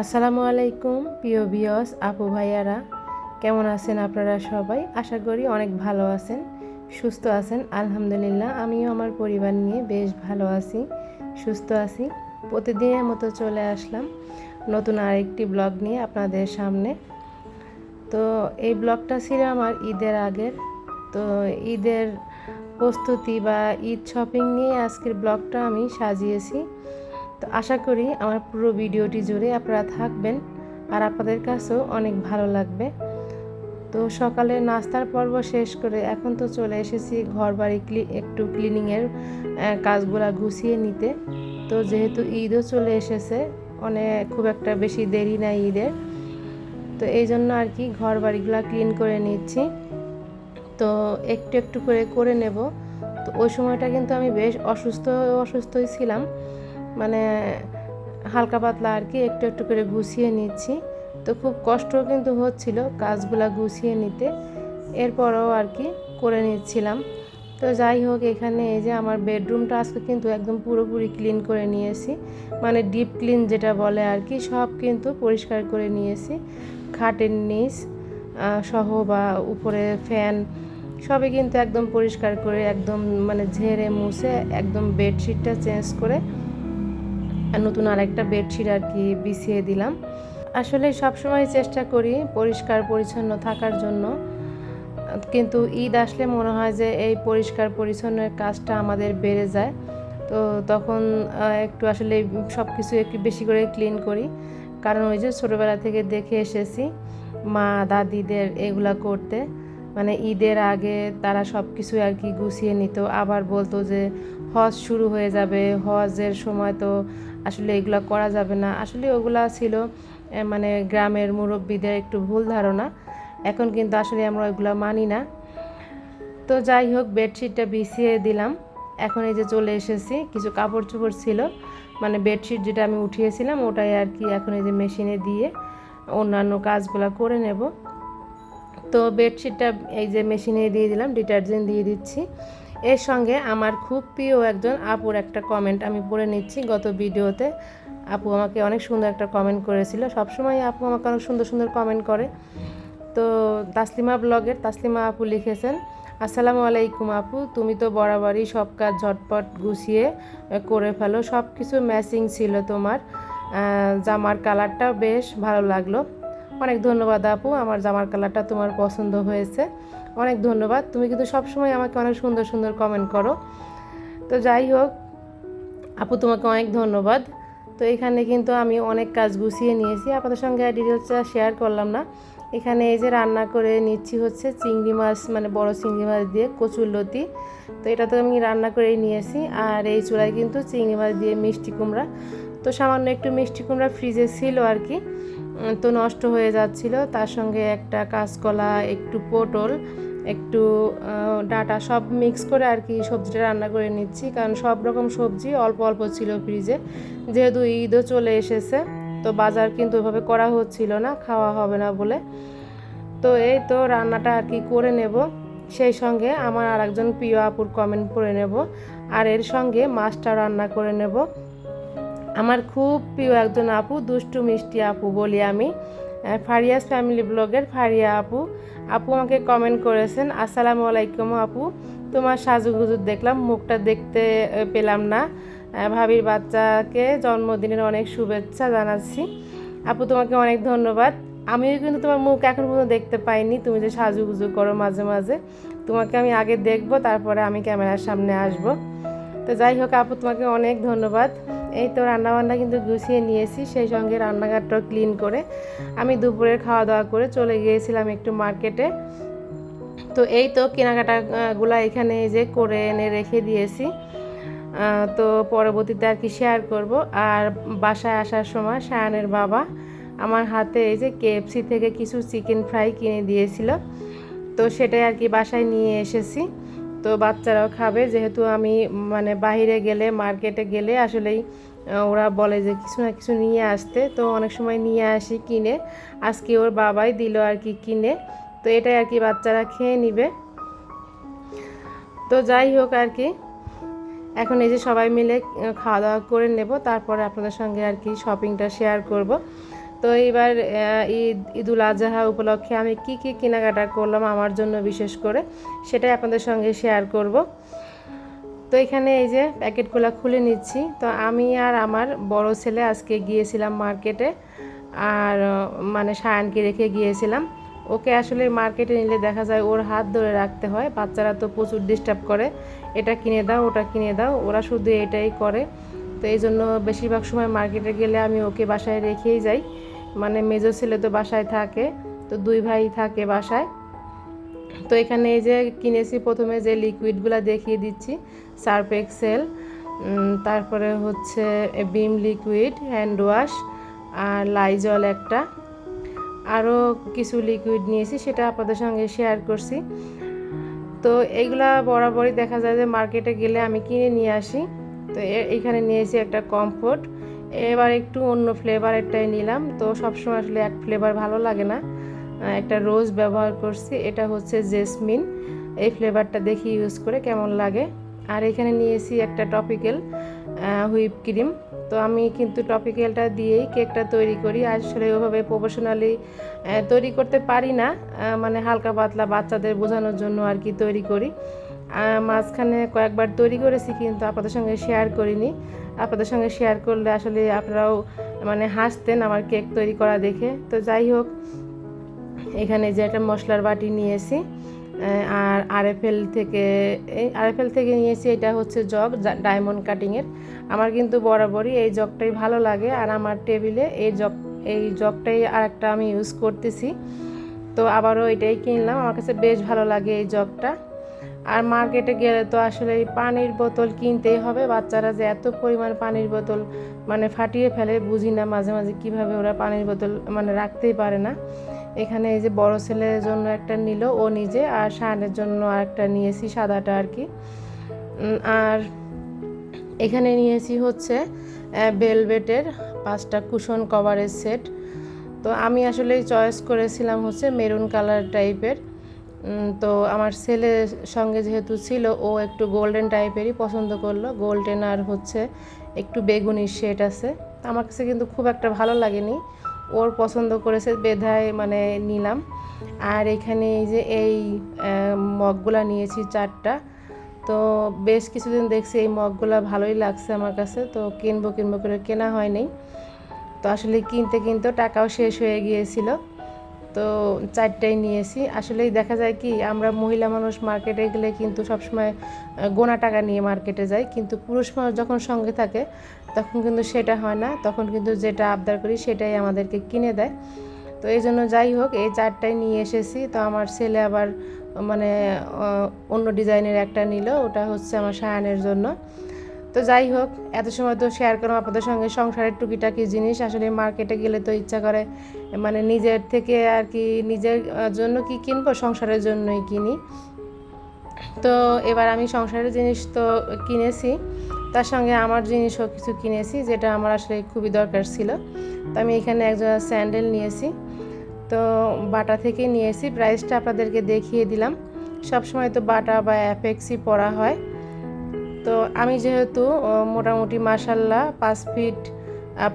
আসসালামু আলাইকুম, প্রিয় বিয়স আপু ভাইয়ারা। কেমন আছেন আপনারা সবাই? আশা করি অনেক ভালো আছেন, সুস্থ আছেন। আলহামদুলিল্লাহ, আমিও আমার পরিবার নিয়ে বেশ ভালো আছি, সুস্থ আছি। প্রতিদিনের মতো চলে আসলাম নতুন আরেকটি ব্লগ নিয়ে আপনাদের সামনে। তো এই ব্লগটা ছিল আমার ঈদের আগের। তো ঈদের প্রস্তুতি বা ঈদ শপিং নিয়ে আজকের ব্লগটা আমি সাজিয়েছি। তো আশা করি আমার পুরো ভিডিওটি জুড়ে আপনারা থাকবেন আর আপনাদের কাছেও অনেক ভালো লাগবে। তো সকালে নাস্তার পর্ব শেষ করে এখন তো চলে এসেছি ঘর বাড়ি একটু ক্লিনিংয়ের কাজগুলা গুছিয়ে নিতে। তো যেহেতু ঈদও চলে এসেছে অনেক খুব একটা বেশি দেরি নাই ঈদের। তো এই জন্য আর কি ঘর বাড়িগুলা ক্লিন করে নিচ্ছি। তো একটু একটু করে করে নেব। তো ওই সময়টা কিন্তু আমি বেশ অসুস্থ, অসুস্থই ছিলাম। মানে হালকা পাতলা আর কি, একটু একটু করে গুছিয়ে নিচ্ছি। তো খুব কষ্ট কিন্তু হচ্ছিল কাজগুলা গুছিয়ে নিতে। এরপরও আর কি করে নিচ্ছিলাম। তো যাই হোক, এখানে এই যে আমার বেডরুমটা আজকে কিন্তু একদম পুরোপুরি ক্লিন করে নিয়েছি। মানে ডিপ ক্লিন যেটা বলে আর কি, সব কিন্তু পরিষ্কার করে নিয়েছি। খাটের নিচ সহ বা উপরে ফ্যান, সবই কিন্তু একদম পরিষ্কার করে, একদম মানে ঝেড়ে মুছে একদম বেডশিটটা চেঞ্জ করে নতুন আর একটা বেডশিট আর কি বিছিয়ে দিলাম। আসলে সবসময় চেষ্টা করি পরিষ্কার পরিচ্ছন্ন থাকার জন্য। কিন্তু ঈদ আসলে মনে হয় যে এই পরিষ্কার পরিচ্ছন্নের কাজটা আমাদের বেড়ে যায়। তো তখন একটু আসলে সব কিছু একটু বেশি করে ক্লিন করি। কারণ ওই যে ছোটোবেলা থেকে দেখে এসেছি মা, দাদিদের এগুলা করতে। মানে ঈদের আগে তারা সব কিছু আর কি গুছিয়ে নিত। আবার বলতো যে হজ শুরু হয়ে যাবে। হজের সময় তো আসলে এগুলো করা যাবে না। আসলে ওগুলা ছিল মানে গ্রামের মুরব্বীদের একটু ভুল ধারণা। এখন কিন্তু আসলে আমরা ওইগুলো মানি না। তো যাই হোক, বেডশিটটা বিছিয়ে দিলাম। এখন এই যে চলে এসেছি, কিছু কাপড় চোপড় ছিল। মানে বেডশিট যেটা আমি উঠিয়েছিলাম, ওটাই আর কি এখন এই যে মেশিনে দিয়ে অন্যান্য কাজগুলো করে নেব। তো বেডশিটটা এই যে মেশিনে দিয়ে দিলাম, ডিটারজেন্ট দিয়ে দিচ্ছি। এর সঙ্গে আমার খুব প্রিয় একজন আপুর একটা কমেন্ট আমি পড়ে নিচ্ছি গত ভিডিওতে। আপু আমাকে অনেক সুন্দর একটা কমেন্ট করেছিল। সবসময় আপু আমাকে অনেক সুন্দর সুন্দর কমেন্ট করে। তো তাসলিমা ব্লগের তাসলিমা আপু লিখেছেন, আসসালামু আলাইকুম আপু, তুমি তো বরাবরই সব কাজ ঝটপট গুছিয়ে করে ফেলো। সব কিছু ম্যাচিং ছিল তোমার। জামার কালারটাও বেশ ভালো লাগল। অনেক ধন্যবাদ আপু, আমার জামার কালারটা তোমার পছন্দ হয়েছে। অনেক ধন্যবাদ। তুমি কিন্তু সবসময় আমাকে অনেক সুন্দর সুন্দর কমেন্ট করো। তো যাই হোক, আপু তোমাকে অনেক ধন্যবাদ। তো এখানে কিন্তু আমি অনেক কাজ গুছিয়ে নিয়েছি। আপনাদের সঙ্গে ডিটেলসটা শেয়ার করলাম না। এখানে এই যে রান্না করে নিচ্ছি হচ্ছে চিংড়ি মাছ মানে বড় চিংড়ি মাছ দিয়ে কচুর লতি। তো এটা তো আমি রান্না করেই নিয়েছি। আর এই চূড়ায় কিন্তু চিংড়ি মাছ দিয়ে মিষ্টি কুমড়া। তো সামান্য একটু মিষ্টি কুমড়া ফ্রিজে ছিল আর কি। তো নষ্ট হয়ে যাচ্ছিল। তার সঙ্গে একটা কাঁচকলা, একটু পটল, একটু ডাটা সব মিক্স করে আর কি সবজিটা রান্না করে নিচ্ছি। কারণ সব রকম সবজি অল্প অল্প ছিল ফ্রিজে যেহেতু ঈদও চলে এসেছে, তো বাজার কিন্তু ওইভাবে করা হচ্ছিল না, খাওয়া হবে না বলে। তো এই তো রান্নাটা আর কি করে নেব। সেই সঙ্গে আমার আর একজন প্রিয় আপুর কমেন্ট পড়ে নেব। আর এর সঙ্গে মাছটা রান্না করে নেব। আমার খুব প্রিয় একজন আপু, দুষ্টু মিষ্টি আপু বলি আমি। ফারিয়াস ফ্যামিলি ব্লগের ফারিয়া আপু। আপু আমাকে কমেন্ট করেছেন, আসসালামু আলাইকুম আপু, তোমার সাজুগুজু দেখলাম, মুখটা দেখতে পেলাম না। ভাবির বাচ্চাকে জন্মদিনের অনেক শুভেচ্ছা জানাচ্ছি। আপু তোমাকে অনেক ধন্যবাদ। আমিও কিন্তু তোমার মুখ এখন পর্যন্ত দেখতে পাইনি, তুমি যে সাজুগুজু করো মাঝে মাঝে। তোমাকে আমি আগে দেখব, তারপরে আমি ক্যামেরার সামনে আসব। তো যাই হোক আপু, তোমাকে অনেক ধন্যবাদ। এই তো রান্নাবান্না কিন্তু গুছিয়ে নিয়েছি, সেই সঙ্গে রান্নাঘাটটাও ক্লিন করে আমি দুপুরের খাওয়া দাওয়া করে চলে গিয়েছিলাম একটু মার্কেটে তো এই তো কেনাকাটাগুলো এখানে যে করে এনে রেখে দিয়েছি। তো পরবর্তীতে আর কি শেয়ার করব। আর বাসায় আসার সময় সায়ানের বাবা আমার হাতে এই যে কেএফসি থেকে কিছু চিকেন ফ্রাই কিনে দিয়েছিল। তো সেটাই আর কি বাসায় নিয়ে এসেছি। তো বাচ্চারাও খাবে। যেহেতু আমি মানে বাহিরে গেলে, মার্কেটে গেলে আসলেই ওরা বলে যে কিছু না কিছু নিয়ে আসতে। তো অনেক সময় নিয়ে আসি কিনে। আজকে ওর বাবাই দিল আর কি কিনে। তো এটাই আর কি বাচ্চারা খেয়ে নিবে। তো যাই হোক আর কি। এখন এই যে সবাই মিলে খাওয়া দাওয়া করে নেব। তারপরে আপনাদের সঙ্গে আর কি শপিংটা শেয়ার করব। তো এবার ঈদ, ঈদুল আজহা উপলক্ষে আমি কি কি কেনাকাটা করলাম আমার জন্য বিশেষ করে, সেটাই আপনাদের সঙ্গে শেয়ার করব। তো এখানে এই যে প্যাকেটগুলো খুলে নিচ্ছি। তো আমি আর আমার বড় ছেলে আজকে গিয়েছিলাম মার্কেটে আর মানে সায়ানকে রেখে গিয়েছিলাম। ওকে আসলে মার্কেটে নিলে দেখা যায় ওর হাত ধরে রাখতে হয়, বাচ্চারা তো প্রচুর ডিস্টার্ব করে। এটা কিনে দাও, ওটা কিনে দাও, ওরা শুধু এটাই করে। তো এই জন্য বেশিরভাগ সময় মার্কেটে গেলে আমি ওকে বাসায় রেখেই যাই। মানে মেজো ছেলে তো বাসায় থাকে, তো দুই ভাই থাকে বাসায়। তো এখানে এই যে কিনেছি প্রথমে যে লিকুইডগুলো দেখিয়ে দিচ্ছি সার্ফ এক্সেল তারপরে হচ্ছে বিম লিকুইড হ্যান্ড ওয়াশ আর লাইজল একটা। আরও কিছু লিকুইড নিয়েছি, সেটা আপনাদের সঙ্গে শেয়ার করছি। তো এইগুলা বরাবরই দেখা যায় যে মার্কেটে গেলে আমি কিনে নিয়ে আসি। তো এইখানে নিয়েছি একটা কমফোর্ট এবার একটু অন্য ফ্লেভারেরটাই নিলাম। তো সবসময় আসলে এক ফ্লেভার ভালো লাগে না। একটা রোজ ব্যবহার করছি। এটা হচ্ছে জেসমিন এই ফ্লেভারটা দেখি ইউজ করে কেমন লাগে। আর এখানে নিয়েছি একটা টপিক্যাল হুইপ ক্রিম তো আমি কিন্তু টপিক্যালটা দিয়েই কেকটা তৈরি করি। আসলে ওভাবে প্রফেশনালি তৈরি করতে পারি না। মানে হালকা পাতলা বাচ্চাদের বোঝানোর জন্য আর কি তৈরি করি। মাঝখানে কয়েকবার তৈরি করেছি, কিন্তু আপনাদের সঙ্গে শেয়ার করিনি। আপনাদের সঙ্গে শেয়ার করলে আসলে আপনারাও মানে হাসতেন আমার কেক তৈরি করা দেখে। তো যাই হোক, এখানে যে একটা মশলার বাটি নিয়েছি আর আরএফএল থেকে, এই আরএফএল থেকে নিয়েছি, এটা হচ্ছে জগ ডায়মন্ড কাটিংয়ের আমার কিন্তু বরাবরই এই জগটাই ভালো লাগে, আর আমার টেবিলে এই জগ, এই জগটাই আর একটা আমি ইউজ করতেছি। তো আবারও এটাই কিনলাম, আমার কাছে বেশ ভালো লাগে এই জগটা। আর মার্কেটে গেলে তো আসলে পানির বোতল কিনতেই হবে। বাচ্চারা যে এত পরিমাণ পানির বোতল মানে ফাটিয়ে ফেলে বুঝি না মাঝে মাঝে কীভাবে ওরা পানির বোতল মানে রাখতেই পারে না। এখানে এই যে বড় ছেলের জন্য একটা নিল ও নিজে আর শাহানের জন্য আর একটা নিয়েছি সাদাটা আর কি। আর এখানে নিয়েছি হচ্ছে বেলভেটের পাঁচটা কুশন কভারের সেট তো আমি আসলে চয়েস করেছিলাম হচ্ছে মেরুন কালার টাইপের তো আমার ছেলের সঙ্গে যেহেতু ছিল, ও একটু গোল্ডেন টাইপেরই পছন্দ করল। গোল্ডেন আর হচ্ছে একটু বেগুনি শেড আছে। আমার কাছে কিন্তু খুব একটা ভালো লাগেনি। ওর পছন্দ করেছে বেধায় মানে নিলাম। আর এখানে এই যে এই মগগুলা নিয়েছি চারটা। তো বেশ কিছুদিন দেখছি এই মগগুলা ভালোই লাগছে আমার কাছে। তো কিনবো কিনবো করে কেনা হয়নি। তো আসলে কিনতে, কিনতেও টাকাও শেষ হয়ে গিয়েছিল। তো চারটাই নিয়েছি। আসলেই দেখা যায় কি, আমরা মহিলা মানুষ মার্কেটে গেলে কিন্তু সবসময় গোনা টাকা নিয়ে মার্কেটে যাই। কিন্তু পুরুষ মানুষ যখন সঙ্গে থাকে, তখন কিন্তু সেটা হয় না। তখন কিন্তু যেটা আবদার করি সেটাই আমাদেরকে কিনে দেয়। তো এই জন্য যাই হোক, এই চারটাই নিয়ে এসেছি। তো আমার ছেলে আবার মানে অন্য ডিজাইনের একটা নিল। ওটা হচ্ছে আমার সায়ানের জন্য। তো যাই হোক, এত সময় তো শেয়ার করলাম আপনাদের সঙ্গে। সংসারের টুকিটাকি জিনিস, আসলে মার্কেটে গেলে তো ইচ্ছা করে। মানে নিজের থেকে আর কি নিজের জন্য কি কিনবো? সংসারের জন্যই কিনি। তো এবার আমি সংসারের জিনিস তো কিনেছি। তার সঙ্গে আমার জিনিসও কিছু কিনেছি, যেটা আমার আসলে খুবই দরকার ছিল। তো আমি এখানে একজন স্যান্ডেল নিয়েছি। তো বাটা থেকে নিয়েছি। প্রাইসটা আপনাদেরকে দেখিয়ে দিলাম। সবসময় তো বাটা বা অ্যাপেক্সই পরা হয়। তো আমি যেহেতু মোটামুটি মাসাল্লাহ পাঁচ ফিট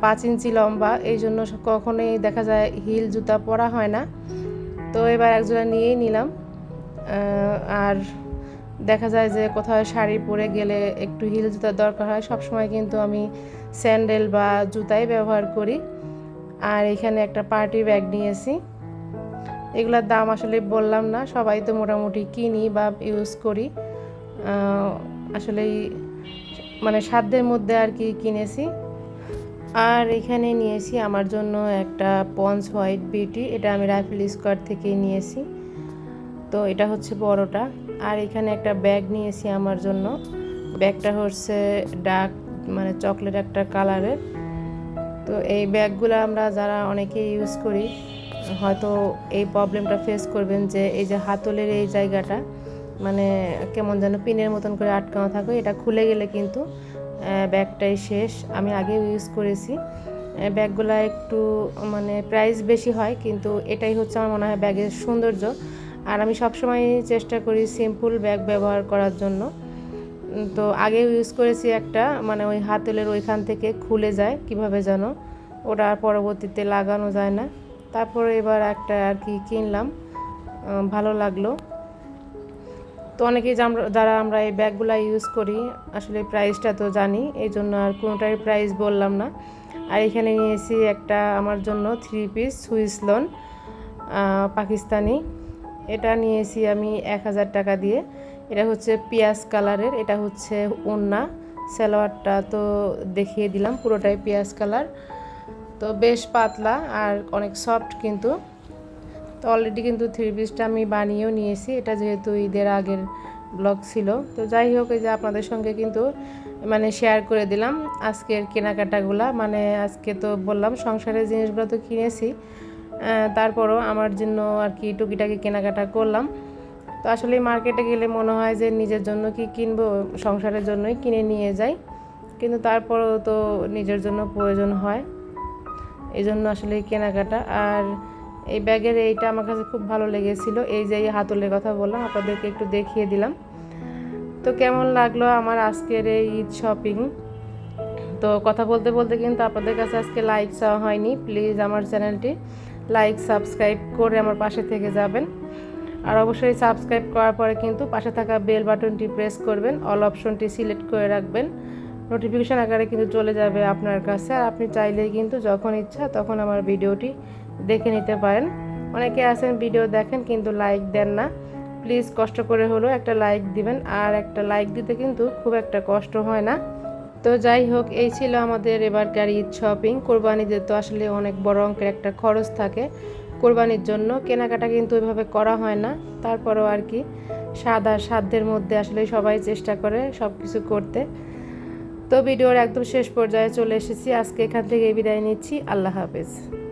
পাঁচ ইঞ্চি লম্বা, এই জন্য কখনোই দেখা যায় হিল জুতা পরা হয় না। তো এবার একজোড়া নিয়েই নিলাম। আর দেখা যায় যে কোথাও শাড়ি পরে গেলে একটু হিল জুতার দরকার হয় সব সময় কিন্তু আমি স্যান্ডেল বা জুতাই ব্যবহার করি। আর এখানে একটা পার্টি ব্যাগ নিয়েছি। এগুলোর দাম আসলে বললাম না, সবাই তো মোটামুটি কিনি বা ইউজ করি। আসলেই মানে সাধ্যের মধ্যে আর কি কিনেছি। আর এখানে নিয়েছি আমার জন্য একটা পন্স হোয়াইট বিউটি, এটা আমি রাইফেল স্কোয়ার থেকেই নিয়েছি। তো এটা হচ্ছে বড়টা। আর এখানে একটা ব্যাগ নিয়েছি আমার জন্য। ব্যাগটা হচ্ছে ডার্ক মানে চকলেট একটা কালারের। তো এই ব্যাগগুলো আমরা যারা অনেকে ইউজ করি, হয়তো এই প্রবলেমটা ফেস করবেন যে এই যে হাতলের এই জায়গাটা মানে কেমন যেন পিনের মতন করে আটকানো থাকে, এটা খুলে গেলে কিন্তু ব্যাগটাই শেষ। আমি আগেও ইউজ করেছি। ব্যাগগুলো একটু মানে প্রাইস বেশি হয়, কিন্তু এটাই হচ্ছে আমার মনে হয় ব্যাগের সৌন্দর্য। আর আমি সবসময় চেষ্টা করি সিম্পল ব্যাগ ব্যবহার করার জন্য। তো আগেও ইউজ করেছি একটা মানে ওই হাতলের ওইখান থেকে খুলে যায়, কীভাবে যেন। ওটা আর পরবর্তীতে লাগানো যায় না। তারপরে এবার একটা আর কি কিনলাম। ভালো লাগল। তো অনেকেই যারা আমরা এই ব্যাগগুলো ইউজ করি, আসলে প্রাইসটা তো জানি এই জন্য আর কোনোটাই প্রাইস বললাম না। আর এখানে নিয়েছি একটা আমার জন্য three piece Swiss lawn Pakistani. এটা নিয়েছি আমি এক হাজার টাকা দিয়ে। এটা হচ্ছে পিয়াজ কালারের, এটা হচ্ছে ওন্না সালোয়ারটা তো দেখিয়ে দিলাম, পুরোটাই পেঁয়াজ কালার। তো বেশ পাতলা আর অনেক সফট কিন্তু। তো অলরেডি কিন্তু থ্রি পিসটা আমি বানিয়েও নিয়েছি। এটা যেহেতু ঈদের আগের ব্লগ ছিল। তো যাই হোক, এই যে আপনাদের সঙ্গে কিন্তু মানে শেয়ার করে দিলাম আজকের কেনাকাটাগুলা। মানে আজকে তো বললাম, সংসারের জিনিসগুলো তো কিনেছি। তারপরও আমার জন্য আর কি টুকিটাকি কেনাকাটা করলাম। তো আসলে মার্কেটে গেলে মনে হয় যে নিজের জন্য কি কিনবো, সংসারের জন্যই কিনে নিয়ে যাই। কিন্তু তারপরও তো নিজের জন্য প্রয়োজন হয়। এই জন্য আসলে কেনাকাটা। আর এই ব্যাগের এইটা আমার কাছে খুব ভালো লেগেছিল। এই যে এই হাতলের কথা বললাম, আপনাদেরকে একটু দেখিয়ে দিলাম। তো কেমন লাগল আমার আজকের এই ঈদ শপিং? তো কথা বলতে বলতে কিন্তু আপনাদের কাছে আজকে লাইক চাওয়া হয়নি। প্লিজ আমার চ্যানেলটি লাইক সাবস্ক্রাইব করে আমার পাশে থেকে যাবেন। আর অবশ্যই সাবস্ক্রাইব করার পরে কিন্তু পাশে থাকা বেল বাটনটি প্রেস করবেন। অল অপশনটি সিলেক্ট করে রাখবেন। নোটিফিকেশান আকারে কিন্তু চলে যাবে আপনার কাছে। আর আপনি চাইলেই কিন্তু যখন ইচ্ছা তখন আমার ভিডিওটি দেখে নিতে পারেন। অনেকে আছেন ভিডিও দেখেন কিন্তু লাইক দেন না। প্লিজ কষ্ট করে হলেও একটা লাইক দিবেন। আর একটা লাইক দিতে কিন্তু খুব একটা কষ্ট হয় না। তো যাই হোক, এই ছিল আমাদের এবারকার ঈদ শপিং কোরবানিদের তো আসলে অনেক বড় অঙ্কের একটা খরচ থাকে। কোরবানির জন্য কেনাকাটা কিন্তু ওইভাবে করা হয় না। তারপরেও আর কি, সাদা সাধ্যের মধ্যে আসলে সবাই চেষ্টা করে সব কিছু করতে। তো ভিডিওর একদম শেষ পর্যায়ে চলে এসেছি। আজকে এখান থেকে বিদায় নিচ্ছি। আল্লাহ হাফেজ।